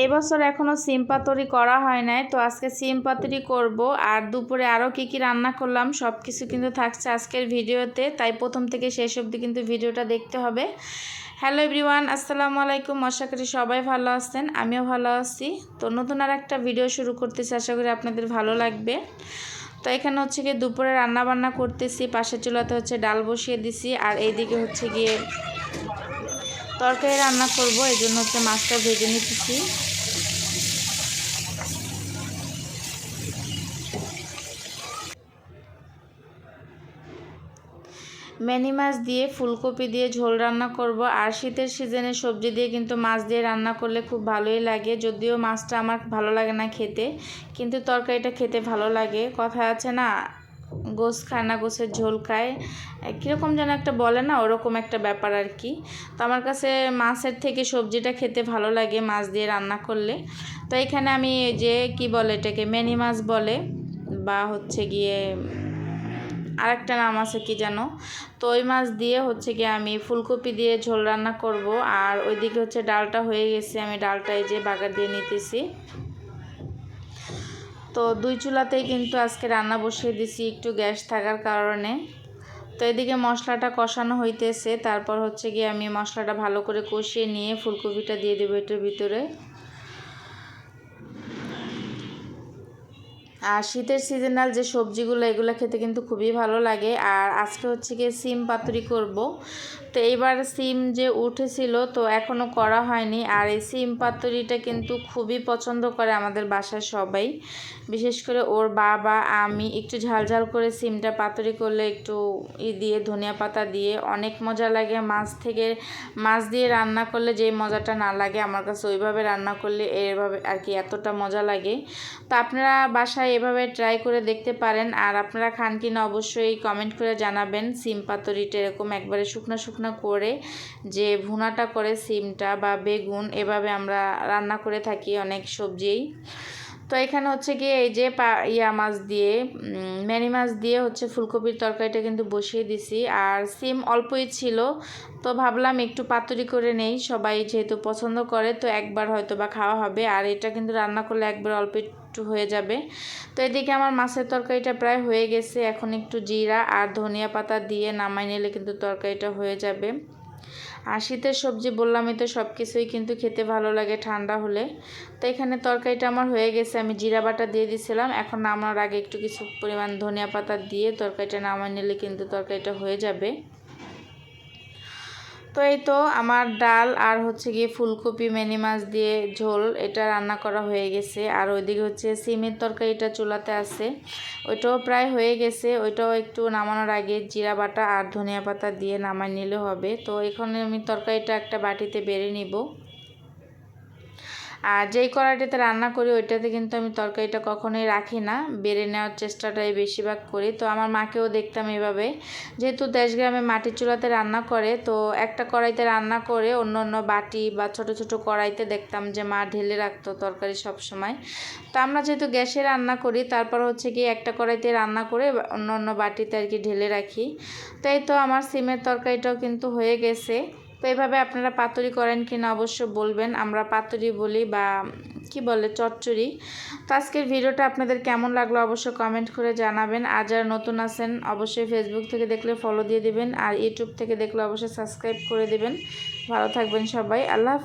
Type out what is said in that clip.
এই বছর এখনও সিম পাতুরি করা হয় নাই, তো আজকে সিম পাতুরি করব। আর দুপুরে আরও কী কী রান্না করলাম সব কিছু কিন্তু থাকছে আজকের ভিডিওতে, তাই প্রথম থেকে শেষ অবধি কিন্তু ভিডিওটা দেখতে হবে। হ্যালো এভরিওয়ান, আসসালামু আলাইকুম, আশা করি সবাই ভালো আছেন, আমিও ভালো আছি। তো নতুন আর একটা ভিডিও শুরু করতেছি, আশা করি আপনাদের ভালো লাগবে। তো এখানে হচ্ছে গিয়ে দুপুরে রান্না বান্না করতেছি, পাশের চুলাতে হচ্ছে ডাল বসিয়ে দিছি, আর এইদিকে হচ্ছে গিয়ে তরকারি রান্না করব, এই জন্য হচ্ছে মাছটা ভেজে নিতেছি। ম্যানি মাছ দিয়ে ফুলকপি দিয়ে ঝোল রান্না করব। আর শীতের সিজনে সবজি দিয়ে কিন্তু মাছ দিয়ে রান্না করলে খুব ভালোই লাগে। যদিও মাছটা আমার ভালো লাগে না খেতে, কিন্তু তরকারিটা খেতে ভালো লাগে। কথা আছে না গোস খায় না, গোসের ঝোল খায়। কীরকম যেন একটা বলে না, ওরকম একটা ব্যাপার আর কি। তো আমার কাছে মাছের থেকে সবজিটা খেতে ভালো লাগে, মাছ দিয়ে রান্না করলে। তো এখানে আমি যে, কি বলে এটাকে ম্যানি মাছ বলে, বা হচ্ছে গিয়ে আরেকটা নাম আছে কি যেন। তো ওই মাছ দিয়ে হচ্ছে গিয়ে আমি ফুলকপি দিয়ে ঝোল রান্না করব। আর ওইদিকে হচ্ছে ডালটা হয়ে গেছে, আমি ডালটা এই যে বাগার দিয়ে নিতেছি। তো দুই চুলাতেই কিন্তু আজকে রান্না বসিয়ে দিছি একটু গ্যাস থাকার কারণে। তো এদিকে মশলাটা কষানো হইতেছে, তারপর হচ্ছে গিয়ে আমি মশলাটা ভালো করে কষিয়ে নিয়ে ফুলকপিটা দিয়ে দেবো এটার ভিতরে। আর শীতের সিজনাল যে সবজিগুলো, এগুলো খেতে কিন্তু খুবই ভালো লাগে। আর আজকে হচ্ছে গিয়ে সিম পাতুরি করব। তো এইবার সিম যে উঠেছিল, তো এখনও করা হয়নি। আর এই সিম পাতুরিটা কিন্তু খুবই পছন্দ করে আমাদের বাসায় সবাই। বিশেষ করে ওর বাবা, আমি একটু ঝালঝাল করে সিমটা পাতুরি করলে একটু ই দিয়ে, ধনিয়া পাতা দিয়ে অনেক মজা লাগে। মাছ থেকে, মাছ দিয়ে রান্না করলে যে মজাটা না লাগে, আমার কাছে ওইভাবে রান্না করলে এভাবে আর কি এতটা মজা লাগে। তো আপনারা বাসায় এভাবে ট্রাই করে দেখতে পারেন। আর আপনারা খান কিনা অবশ্যই কমেন্ট করে জানাবেন। সিম পাতরিটা এরকম একবারে শুকনো শুকনো করে যে ভুনাটা করে সিমটা বা বেগুন এভাবে আমরা রান্না করে থাকি অনেক সবজিই। তো এখানে হচ্ছে গিয়ে এই যে ইয়া মাছ দিয়ে ম্যানি মাছ দিয়ে হচ্ছে ফুলকপির তরকারিটা কিন্তু বসিয়ে দিছি। আর সিম অল্পই ছিল, তো ভাবলাম একটু পাতুরি করে নেই, সবাই যেহেতু পছন্দ করে, তো একবার হয়তো বা খাওয়া হবে। আর এটা কিন্তু রান্না করলে একবার অল্প একটু হয়ে যাবে। তো এদিকে আমার মাছের তরকারিটা প্রায় হয়ে গেছে, এখন একটু জিরা আর ধনিয়া পাতা দিয়ে নামাই নিলে কিন্তু তরকারিটা হয়ে যাবে। আর শীতের সবজি বললামই তো সব কিছুই কিন্তু খেতে ভালো লাগে ঠান্ডা হলে। তো এখানে তরকারিটা আমার হয়ে গেছে, আমি জিরা বাটা দিয়ে দিছিলাম। এখন নামানোর আগে একটু কিছু পরিমাণ ধনিয়া পাতা দিয়ে তরকারিটা নামাই নিলে কিন্তু তরকারিটা হয়ে যাবে। তো এই তো আমার ডাল আর হচ্ছে গিয়ে ফুলকপি, মেনি মাছ দিয়ে ঝোল এটা রান্না করা হয়ে গেছে। আর ওইদিকে হচ্ছে সিমের তরকারিটা চুলাতে আছে। ওইটাও প্রায় হয়ে গেছে। ওইটাও একটু নামানোর আগে জিরা বাটা আর ধনিয়া পাতা দিয়ে নামাই নিলে হবে। তো এখানে আমি তরকারিটা একটা বাটিতে বেড়ে নিব। আর যেই কড়াইটাতে রান্না করি, ওইটাতে কিন্তু আমি তরকারিটা কখনোই রাখি না। বেড়ে নেওয়ার চেষ্টাটাই বেশিরভাগ করি। তো আমার মাকেও দেখতাম এভাবে। যেহেতু দেশগ্রামে মাটির চুলাতে রান্না করে, তো একটা কড়াইতে রান্না করে অন্য অন্য বাটি বা ছোট ছোট কড়াইতে দেখতাম যে মা ঢেলে রাখতো তরকারি সব সময় তো আমরা যেহেতু গ্যাসে রান্না করি, তারপর হচ্ছে কি একটা কড়াইতে রান্না করে অন্য অন্য বাটিতে আর কি ঢেলে রাখি। তো এই তো আমার সিমের তরকারিটাও কিন্তু হয়ে গেছে। তো এভাবে আপনারা পাতুরি করেন কি না অবশ্য বলবেন। আমরা পাতুরি বলি বা কি বলে, চচ্চড়ি। তো আজকের ভিডিওটা আপনাদের কেমন লাগল অবশ্য কমেন্ট করে জানাবেন। আর যারা নতুন আছেন, অবশ্যই ফেসবুক থেকে দেখলে ফলো দিয়ে দিবেন। আর ইউটিউব থেকে দেখলে অবশ্যই সাবস্ক্রাইব করে দিবেন। ভালো থাকবেন সবাই। আল্লাহ